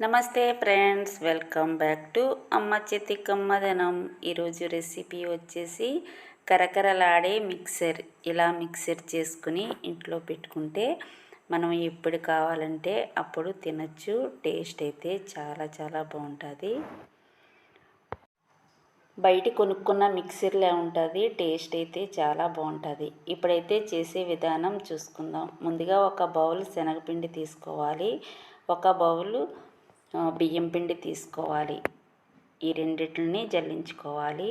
నమస్తే friends welcome back to అమ్మ చేతి కమ్మదనం ఈరోజు రెసిపీ వచ్చేసి కరకరలాడే మిక్సర్. ఇలా మిక్సర్ చేసుకుని ఇంట్లో పెట్టుకుంటే మనం ఎప్పుడు కావాలంటే అప్పుడు తినచ్చు. టేస్ట్ అయితే చాలా చాలా బాగుంటుంది. బయట కొనుక్కున్న మిక్సర్లే ఉంటుంది. టేస్ట్ అయితే చాలా బాగుంటుంది. ఇప్పుడైతే చేసే విధానం చూసుకుందాం. ముందుగా ఒక బౌల్ శనగపిండి తీసుకోవాలి. ఒక బౌలు బియ్యం పిండి తీసుకోవాలి. ఈ రెండిటిని జల్లించుకోవాలి.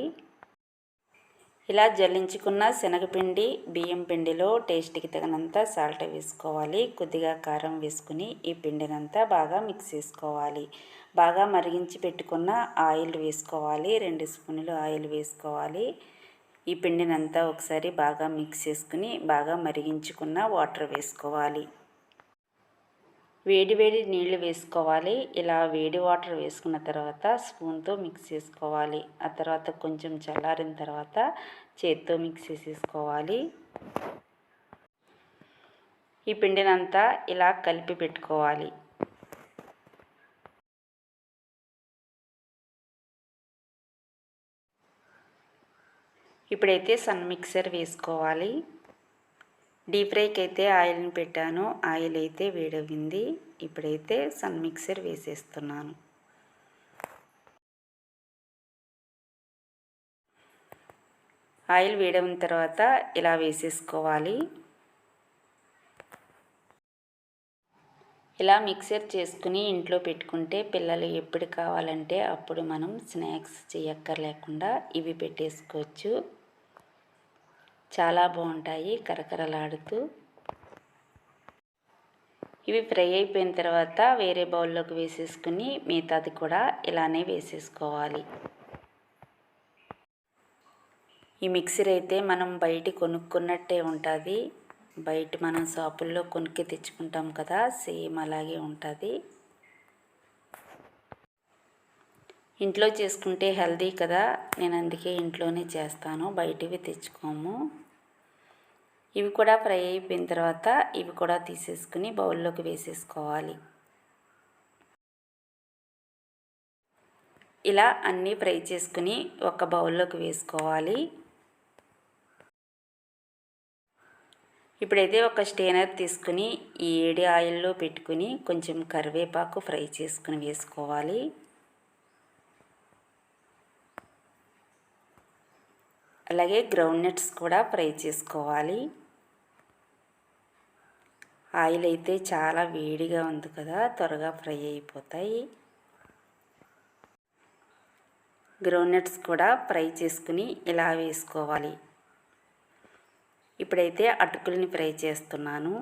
ఇలా జల్లించుకున్న శనగపిండి బియ్యం పిండిలో టేస్ట్కి తగినంత సాల్ట్ వేసుకోవాలి. కొద్దిగా కారం వేసుకుని ఈ పిండినంతా బాగా మిక్స్ చేసుకోవాలి. బాగా మరిగించి పెట్టుకున్న ఆయిల్ వేసుకోవాలి. రెండు స్పూన్లు ఆయిల్ వేసుకోవాలి. ఈ పిండినంతా ఒకసారి బాగా మిక్స్ చేసుకుని బాగా మరిగించుకున్న వాటర్ వేసుకోవాలి. వేడి వేడి నీళ్ళు వేసుకోవాలి. ఇలా వేడి వాటర్ వేసుకున్న తర్వాత స్పూన్తో మిక్స్ చేసుకోవాలి. ఆ తర్వాత కొంచెం చల్లారిన తర్వాత చేత్తో మిక్స్ చేసేసుకోవాలి. ఈ పిండినంతా ఇలా కలిపి పెట్టుకోవాలి. ఇప్పుడైతే సన్ మిక్సర్ వేసుకోవాలి. డీప్ ఫ్రైకి అయితే ఆయిల్ని పెట్టాను. ఆయిల్ అయితే వేడవింది ఇప్పుడైతే సన్ మిక్సర్ వేసేస్తున్నాను. ఆయిల్ వేడవిన తర్వాత ఇలా వేసేసుకోవాలి. ఇలా మిక్సర్ చేసుకుని ఇంట్లో పెట్టుకుంటే పిల్లలు ఎప్పుడు కావాలంటే అప్పుడు మనం స్నాక్స్ చేయక్కర్లేకుండా ఇవి పెట్టేసుకోవచ్చు. చాలా బాగుంటాయి కరకరలాడుతూ. ఇవి ఫ్రై అయిపోయిన తర్వాత వేరే బౌల్లోకి వేసేసుకుని మిగతాది కూడా ఇలానే వేసేసుకోవాలి. ఈ మిక్సర్ అయితే మనం బయట కొనుక్కున్నట్టే ఉంటుంది. బయట మనం షాపుల్లో కొనుక్కి తెచ్చుకుంటాం కదా సేమ్ అలాగే ఉంటుంది. ఇంట్లో చేసుకుంటే హెల్దీ కదా నేను అందుకే ఇంట్లోనే చేస్తాను బయటివి తెచ్చుకోము. ఇవి కూడా ఫ్రై అయిపోయిన తర్వాత ఇవి కూడా తీసేసుకుని బౌల్లోకి వేసేసుకోవాలి. ఇలా అన్నీ ఫ్రై చేసుకుని ఒక బౌల్లోకి వేసుకోవాలి. ఇప్పుడైతే ఒక స్టేనర్ తీసుకుని ఈ ఏడి ఆయిల్లో పెట్టుకుని కొంచెం కరివేపాకు ఫ్రై చేసుకుని వేసుకోవాలి. అలాగే గ్రౌండ్ నట్స్ కూడా ఫ్రై చేసుకోవాలి. ఆయిల్ అయితే చాలా వేడిగా ఉంది కదా త్వరగా ఫ్రై అయిపోతాయి. గ్రౌండ్నట్స్ కూడా ఫ్రై చేసుకుని ఇలా వేసుకోవాలి. ఇప్పుడైతే అటుకుల్ని ఫ్రై చేస్తున్నాను.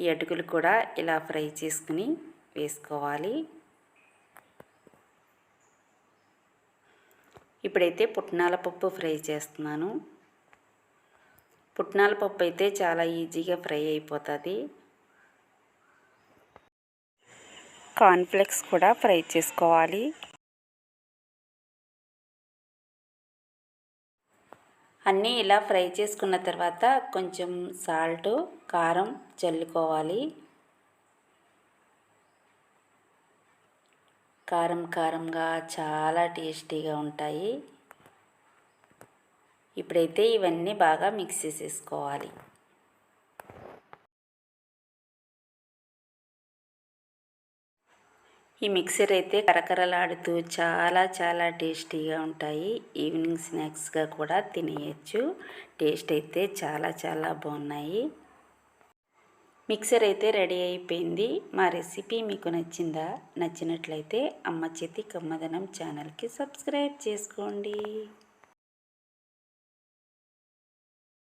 ఈ అటుకులు కూడా ఇలా ఫ్రై చేసుకుని వేసుకోవాలి. ఇప్పుడైతే పుట్నాల పప్పు ఫ్రై చేస్తున్నాను. పుట్నాల పప్పు అయితే చాలా ఈజీగా ఫ్రై అయిపోతుంది. కార్న్ఫ్లెక్స్ కూడా ఫ్రై చేసుకోవాలి. అన్నీ ఇలా ఫ్రై చేసుకున్న తర్వాత కొంచెం సాల్ట్ కారం చల్లుకోవాలి. కారం కారంగా చాలా టేస్టీగా ఉంటాయి. ఇప్పుడైతే ఇవన్నీ బాగా మిక్స్ చేసేసుకోవాలి. ఈ మిక్సర్ అయితే కరకరలాడుతూ చాలా చాలా టేస్టీగా ఉంటాయి. ఈవినింగ్ స్నాక్స్గా కూడా తినేయచ్చు. టేస్ట్ అయితే చాలా చాలా బాగున్నాయి. మిక్సర్ అయితే రెడీ అయిపోయింది. మా రెసిపీ మీకు నచ్చిందా? నచ్చినట్లయితే అమ్మ చేతి కమ్మదనం ఛానల్కి సబ్స్క్రైబ్ చేసుకోండి.